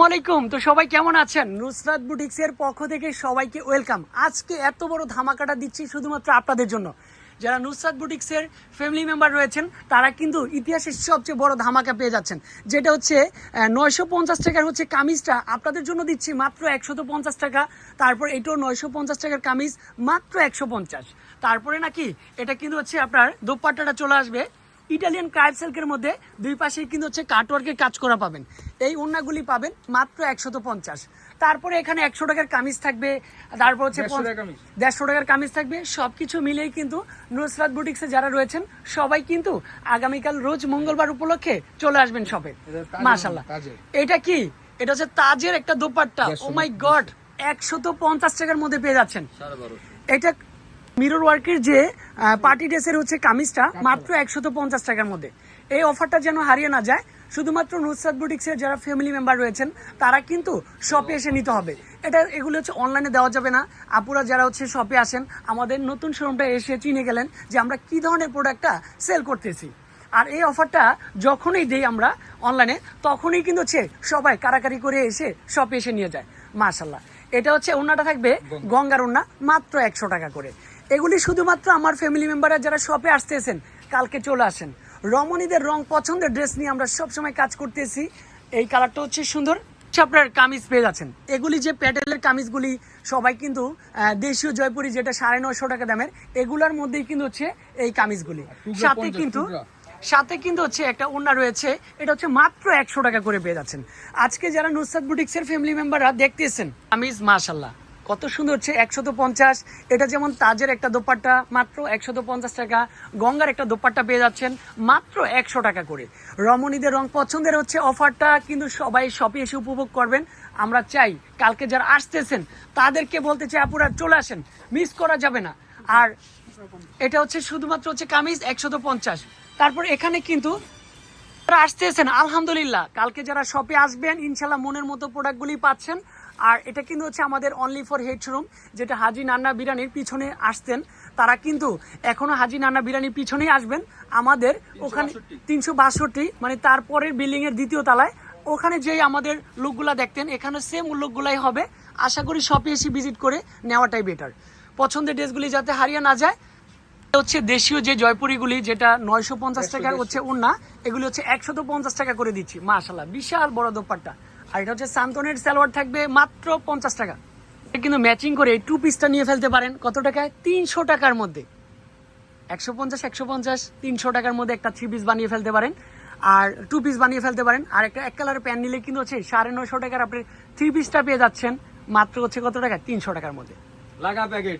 আসসালামাইকুম তো সবাই কেমন আছেন? নুসরাত বুটিক্স এর পক্ষ থেকে সবাইকে ওয়েলকাম। আজকে এত বড় ধামাকাটা দিচ্ছি শুধুমাত্র আপনাদের জন্য। যারা নুসরাত বুটিক্স এর ফ্যামিলি মেম্বার রয়েছেন, তারা কিন্তু ইতিহাসের সবচেয়ে বড় ধামাকা পেয়ে যাচ্ছেন। যেটা হচ্ছে নয়শো পঞ্চাশ টাকার হচ্ছে কামিজটা আপনাদের জন্য দিচ্ছি মাত্র একশত পঞ্চাশ টাকা। তারপর এটাও নয়শো পঞ্চাশ টাকার কামিজ, মাত্র একশো পঞ্চাশ। তারপরে নাকি এটা কিন্তু হচ্ছে আপনার দোপাট্টাটা চলে আসবে। ইটালিয়ান ক্রাইব সিল্কের মধ্যে দুই পাশেই কিন্তু হচ্ছে কাটওয়ার্কের কাজ করা পাবেন। এই ওড়নাগুলি পাবেন মাত্র একশত পঞ্চাশ। তারপরে এখানে একশো টাকার কামিজ থাকবে তারপর হচ্ছে দেড়শো টাকার কামিজ। থাকবে। সবকিছু মিলেই কিন্তু নুসরাত বুটিক্সে যারা রয়েছেন সবাই কিন্তু আগামীকাল রোজ মঙ্গলবার উপলক্ষে চলে আসবেন শপে। মাশাল্লাহ এটা কি? এটা হচ্ছে তাজের একটা দোপাট্টা। ও মাই গড একশত পঞ্চাশ টাকার মধ্যে পেয়ে যাচ্ছেন। এটা মিরর ওয়ার্কের যে পার্টি ড্রেসের হচ্ছে কামিজটা মাত্র একশত পঞ্চাশ টাকার মধ্যে। এই অফারটা যেন হারিয়ে না যায় শুধুমাত্র নুসরাত বুটিক্সের যারা ফ্যামিলি মেম্বার রয়েছেন তারা কিন্তু শপে এসে নিতে হবে। এটা এগুলো হচ্ছে অনলাইনে দেওয়া যাবে না। আপুরা যারা হচ্ছে শপে আসেন আমাদের নতুন শোরুমটা এসে চিনে গেলেন যে আমরা কি ধরনের প্রোডাক্টটা সেল করতেছি। আর এই অফারটা যখনই দেই আমরা অনলাইনে তখনই কিন্তু হচ্ছে সবাই কারাকারি করে এসে শপে এসে নিয়ে যায়। মাশাল্লাহ এটা হচ্ছে ওনাটা থাকবে গঙ্গার ওনা মাত্র একশো টাকা করে। এগুলি শুধুমাত্র আমার ফ্যামিলি মেম্বাররা যারা শপে আসতেছেন কালকে চলে আসেন। রমণীদের রং পছন্দের ড্রেস নিয়ে আমরা সবসময় কাজ করতেছি। এই কালারটা হচ্ছে সুন্দর। আপনার কামিজ পেয়ে যাচ্ছেন। এগুলি যে প্যাটেলের কামিজগুলি সবাই কিন্তু দেশীয় জয়পুরি যেটা সাড়ে নয়শো টাকা দামের এগুলার মধ্যেই কিন্তু হচ্ছে এই কামিজগুলি। সাথে কিন্তু সাথে কিন্তু হচ্ছে একটা ওড়না রয়েছে। এটা হচ্ছে মাত্র একশো টাকা করে পেয়ে যাচ্ছেন। আজকে যারা নুসরাত বুটিক্সের ফ্যামিলি মেম্বাররা দেখতেছেন কামিজ মাশাল্লাহ কত সুন্দর হচ্ছে, একশত পঞ্চাশ। এটা যেমন তাজের একটা দোপাট্টা, মাত্র একশত পঞ্চাশ টাকা। গঙ্গার একটা দোপাট্টা পেয়ে যাচ্ছেন, মাত্র একশো টাকা করে। রমণীদের রং পছন্দের হচ্ছে অফারটা, কিন্তু সবাই শপে এসে উপভোগ করবেন। আমরা চাই, কালকে যারা আসতেছেন, তাদেরকে বলতে চাই, আপুরা, চলে আসেন। মিস করা যাবে না। আর এটা হচ্ছে শুধুমাত্র হচ্ছে কামিজ, একশত পঞ্চাশ। তারপর এখানে কিন্তু আসতেছেন, আলহামদুলিল্লাহ, কালকে যারা শপে আসবেন, ইনশাল্লাহ মনের মতো প্রোডাক্টগুলি পাচ্ছেন। আর এটা কিন্তু হচ্ছে আমাদের অনলি ফর হেড শোরুম যেটা হাজি নান্না বিরানির পিছনে আসতেন। তারা কিন্তু এখনও হাজি নান্না বিরানির পিছনেই আসবেন। আমাদের ওখানে তিনশো বাষট্টি মানে তারপরের বিল্ডিং এর দ্বিতীয় তলায়। ওখানে যেই আমাদের লোকগুলা দেখতেন এখানে সেম লোকগুলাই হবে। আশা করি শপে এসে ভিজিট করে নেওয়াটাই বেটার পছন্দের ড্রেসগুলি যাতে হারিয়ে না যায় হচ্ছে দেশীয় যে জয়পুরিগুলি যেটা নয়শো পঞ্চাশ টাকার হচ্ছে উন্না এগুলি হচ্ছে একশত পঞ্চাশ টাকা করে দিচ্ছি মাশাল্লাহ বিশাল বড় দোপাট্টা। আর এটা হচ্ছে সান্তনের সালোয়ার থাকবে মাত্র পঞ্চাশ টাকা। কিন্তু ম্যাচিং করে এই টু পিসটা নিয়ে ফেলতে পারেন। কত টাকায়? তিনশো টাকার মধ্যে। একশো পঞ্চাশ একশো পঞ্চাশ, তিনশো টাকার মধ্যে একটা থ্রি পিস বানিয়ে ফেলতে পারেন। আর টু পিস বানিয়ে ফেলতে পারেন। আর একটা এক কালারের প্যান নিলে কিন্তু হচ্ছে সাড়ে নয়শো টাকার আপনি থ্রি পিসটা পেয়ে যাচ্ছেন। মাত্র হচ্ছে কত টাকা তিনশো টাকার মধ্যে। লাগা প্যাকেট